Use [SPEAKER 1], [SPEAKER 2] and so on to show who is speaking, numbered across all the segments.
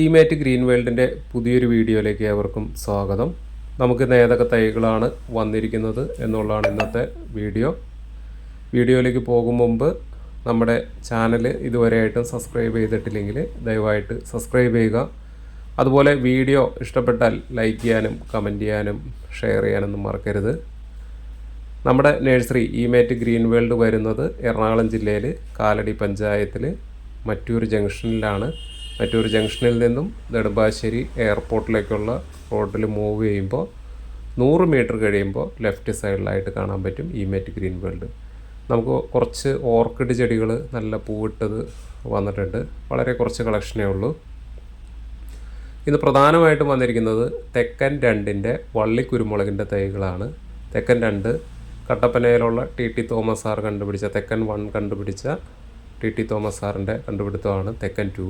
[SPEAKER 1] ഇമേറ്റ് green വേൾഡിന്റെ പുതിയൊരു വീഡിയോയിലേക്ക് ഏവർക്കും സ്വാഗതം. നമുക്ക് ഏതൊക്കെ തൈകളാണ് വന്നിരിക്കുന്നത് എന്നുള്ളതാണ് ഇന്നത്തെ വീഡിയോ. വീഡിയോയിലേക്ക് പോകും മുമ്പ് നമ്മുടെ ചാനൽ ഇതുവരെയായിട്ടും സബ്സ്ക്രൈബ് ചെയ്തിട്ടില്ലെങ്കിൽ ദയവായിട്ട് സബ്സ്ക്രൈബ് ചെയ്യുക. അതുപോലെ വീഡിയോ ഇഷ്ടപ്പെട്ടാൽ ലൈക്ക് ചെയ്യാനും കമന്റ് ചെയ്യാനും ഷെയർ ചെയ്യാനൊന്നും മറക്കരുത്. നമ്മുടെ നഴ്സറി ഇമേറ്റ് ഗ്രീൻ വേൾഡ് വരുന്നത് എറണാകുളം ജില്ലയിൽ കാലടി പഞ്ചായത്തിൽ മറ്റൂർ ജംഗ്ഷനിലാണ് മറ്റൂർ ജംഗ്ഷനിൽ നിന്നും നെടുമ്പാശ്ശേരി എയർപോർട്ടിലേക്കുള്ള റോഡിൽ മൂവ് ചെയ്യുമ്പോൾ നൂറ് മീറ്റർ കഴിയുമ്പോൾ ലെഫ്റ്റ് സൈഡിലായിട്ട് കാണാൻ പറ്റും ഈ ഇമേറ്റ് ഗ്രീൻ വേൾഡ് നമുക്ക് കുറച്ച് ഓർക്കിഡ് ചെടികൾ നല്ല പൂവിട്ടത് വന്നിട്ടുണ്ട്. വളരെ കുറച്ച് കളക്ഷനേ ഉള്ളൂ. ഇന്ന് പ്രധാനമായിട്ടും വന്നിരിക്കുന്നത് തെക്കൻ രണ്ടിന്റെ വള്ളിക്കുരുമുളകിന്റെ തൈകളാണ്. തെക്കൻ രണ്ട് കട്ടപ്പനയിലുള്ള ടി ടി തോമസ് സാർ കണ്ടുപിടിച്ച തെക്കൻ വൺ കണ്ടുപിടിച്ച ടി ടി തോമസ് സാറിന്റെ കണ്ടുപിടുത്തമാണ് തെക്കൻ ടു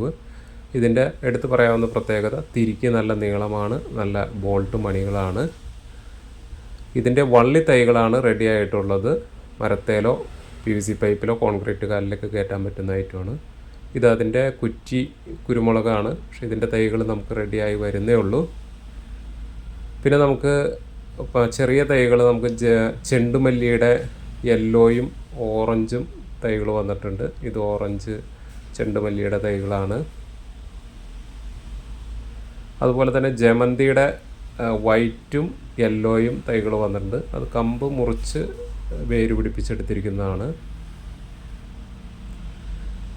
[SPEAKER 1] ഇതിന്റെ എടുത്തു പറയാവുന്ന പ്രത്യേകത തിരിക്ക് നല്ല നീളമാണ് നല്ല ബോൾട്ട് മണികളാണ്. ഇതിന്റെ വള്ളി തൈകളാണ് റെഡി ആയിട്ടുള്ളത്. മരത്തേലോ പി വി സി പൈപ്പിലോ കോൺക്രീറ്റ് കാലിലൊക്കെ കയറ്റാൻ പറ്റുന്ന ഐറ്റമാണ്. ഇത് അതിന്റെ കുറ്റി കുരുമുളകാണ്. പക്ഷേ ഇതിന്റെ തൈകൾ നമുക്ക് റെഡിയായി വരുന്നേ ഉള്ളൂ. പിന്നെ നമുക്ക് ചെറിയ തൈകൾ നമുക്ക് ചെണ്ടുമല്ലിയുടെ യെല്ലോയും ഓറഞ്ചും തൈകൾ വന്നിട്ടുണ്ട്. ഇത് ഓറഞ്ച് ചെണ്ടുമല്ലിയുടെ തൈകളാണ്. അതുപോലെ തന്നെ ജമന്തിയുടെ വൈറ്റും യെല്ലോയും തൈകൾ വന്നിട്ടുണ്ട്. അത് കമ്പ് മുറിച്ച് വേര് പിടിപ്പിച്ചെടുത്തിരിക്കുന്നതാണ്.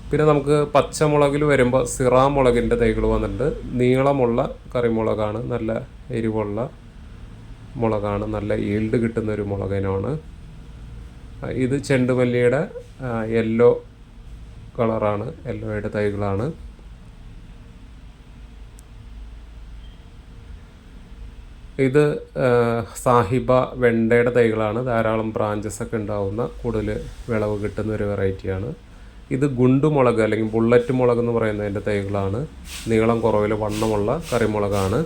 [SPEAKER 1] പിന്നെ നമുക്ക് പച്ചമുളകിൽ വരുമ്പോൾ സിറാ മുളകിന്റെ തൈകൾ വന്നിട്ടുണ്ട്. നീളമുള്ള കറിമുളകാണ് നല്ല എരിവുള്ള മുളകാണ് നല്ല ഈൽഡ് കിട്ടുന്ന ഒരു മുളകിനാണ്. ഇത് ചെണ്ടുമല്ലിയുടെ യെല്ലോ കളറാണ് യെല്ലോയുടെ തൈകളാണ്. ഇത് സാഹിബ വെണ്ടയുടെ തൈകളാണ്. ധാരാളം ബ്രാഞ്ചസ് ഒക്കെ ഉണ്ടാവുന്ന കൂടുതൽ വിളവ് കിട്ടുന്ന ഒരു വെറൈറ്റിയാണ് ഇത് ഗുണ്ടുമുളക് അല്ലെങ്കിൽ ബുള്ളറ്റ് മുളക് എന്ന് പറയുന്നതിന്റെ തൈകളാണ്. നീളം കുറവിൽ വണ്ണമുള്ള കറിമുളകാണ്.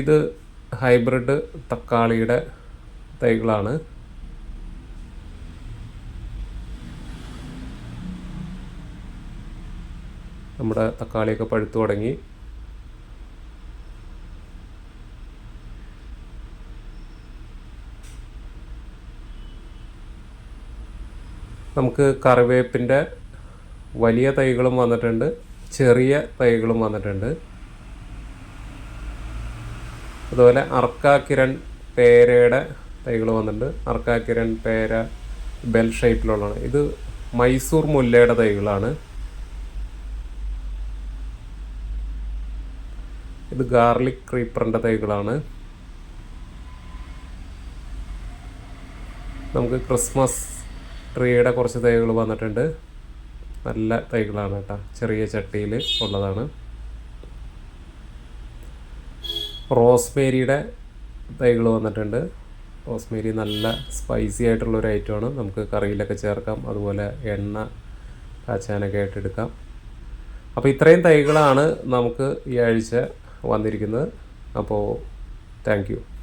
[SPEAKER 1] ഇത് ഹൈബ്രിഡ് തക്കാളിയുടെ തൈകളാണ്. നമ്മുടെ തക്കാളിയൊക്കെ പഴുത്തു തുടങ്ങി. നമുക്ക് കറിവേപ്പിന്റെ വലിയ തൈകളും വന്നിട്ടുണ്ട് ചെറിയ തൈകളും വന്നിട്ടുണ്ട്. അതുപോലെ അർക്കാക്കിരൺ പേരയുടെ തൈകൾ വന്നിട്ടുണ്ട്. അർക്കാക്കിരൺ പേര ബെൽ ഷേപ്പിലുള്ളതാണ്. ഇത് മൈസൂർ മുല്ലയുടെ തൈകളാണ്. ഇത് ഗാർലിക് ക്രീപ്പറിന്റെ തൈകളാണ്. നമുക്ക് ക്രിസ്മസ് ട്രീയുടെ കുറച്ച് തൈകൾ വന്നിട്ടുണ്ട്. നല്ല തൈകളാണ് കേട്ടോ. ചെറിയ ചട്ടിയിൽ ഉള്ളതാണ്. റോസ്മേരിയുടെ തൈകൾ വന്നിട്ടുണ്ട്. റോസ്മേരി നല്ല സ്പൈസി ആയിട്ടുള്ള ഒരു ഐറ്റമാണ് നമുക്ക് കറിയിലൊക്കെ ചേർക്കാം. അതുപോലെ എണ്ണ കാച്ചാനൊക്കെ ആയിട്ട് എടുക്കാം. അപ്പോൾ ഇത്രയും തൈകളാണ് നമുക്ക് ഈ ആഴ്ച വന്നിരിക്കുന്നത്. അപ്പോൾ താങ്ക്